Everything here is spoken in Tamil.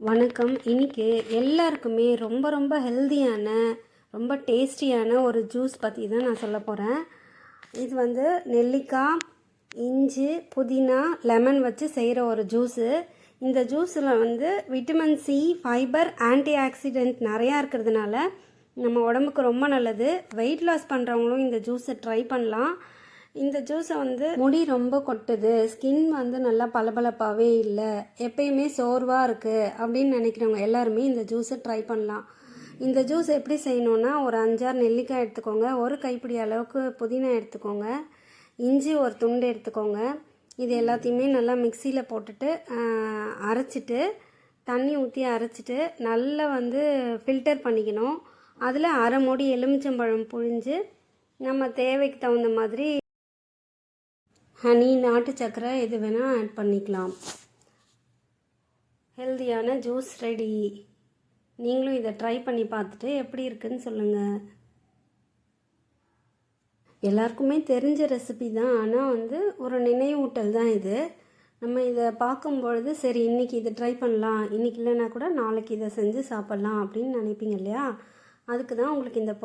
வணக்கம். இன்னைக்கு எல்லாருக்குமே ரொம்ப ரொம்ப ஹெல்தியான ரொம்ப டேஸ்டியான ஒரு ஜூஸ் பற்றி தான் நான் சொல்ல போகிறேன் இது வந்து நெல்லிக்காய் இஞ்சி புதினா லெமன் வச்சு செய்கிற ஒரு ஜூஸு இந்த ஜூஸில் வந்து vitamin C fibre antioxidant நிறையா இருக்கிறதுனால நம்ம உடம்புக்கு ரொம்ப நல்லது. வெயிட் லாஸ் பண்ணுறவங்களும் இந்த ஜூஸை ட்ரை பண்ணலாம். இந்த ஜூஸை வந்து முடி ரொம்ப கொட்டுது. ஸ்கின் வந்து நல்லா பளபளப்பாகவே இல்லை. எப்பயுமே சோர்வாக இருக்குது அப்படின்னு நினைக்கிறவங்க எல்லாருமே இந்த ஜூஸை ட்ரை பண்ணலாம். இந்த ஜூஸ் எப்படி செய்யணுன்னா ஒரு அஞ்சாறு நெல்லிக்காய் எடுத்துக்கோங்க. ஒரு கைப்பிடி அளவுக்கு புதினா எடுத்துக்கோங்க. இஞ்சி ஒரு துண்டு எடுத்துக்கோங்க. இது எல்லாத்தையுமே நல்லா மிக்சியில் போட்டுட்டு அரைச்சிட்டு தண்ணி ஊற்றி அரைச்சிட்டு நல்லா வந்து ஃபில்டர் பண்ணிக்கணும். அதில் அரை மூடி எலுமிச்சம்பழம் புழிஞ்சு நம்ம தேவைக்கு தகுந்த மாதிரி ஹனி நாட்டு சக்கரை எது வேணால் ஆட் பண்ணிக்கலாம். ஹெல்தியான ஜூஸ் ரெடி நீங்களும் இதை ட்ரை பண்ணி பார்த்துட்டு எப்படி இருக்குன்னு சொல்லுங்கள் எல்லாருக்குமே தெரிஞ்ச ரெசிபி தான். ஆனால் வந்து ஒரு நினைவூட்டல் தான் இது. நம்ம இதை பார்க்கும்பொழுது சரி இன்றைக்கி இதை ட்ரை பண்ணலாம். இன்றைக்கி இல்லைன்னா கூட நாளைக்கு இதை செஞ்சு சாப்பிட்லாம் அப்படின்னு நினைப்பீங்க இல்லையா? அதுக்கு தான் உங்களுக்கு இந்த போ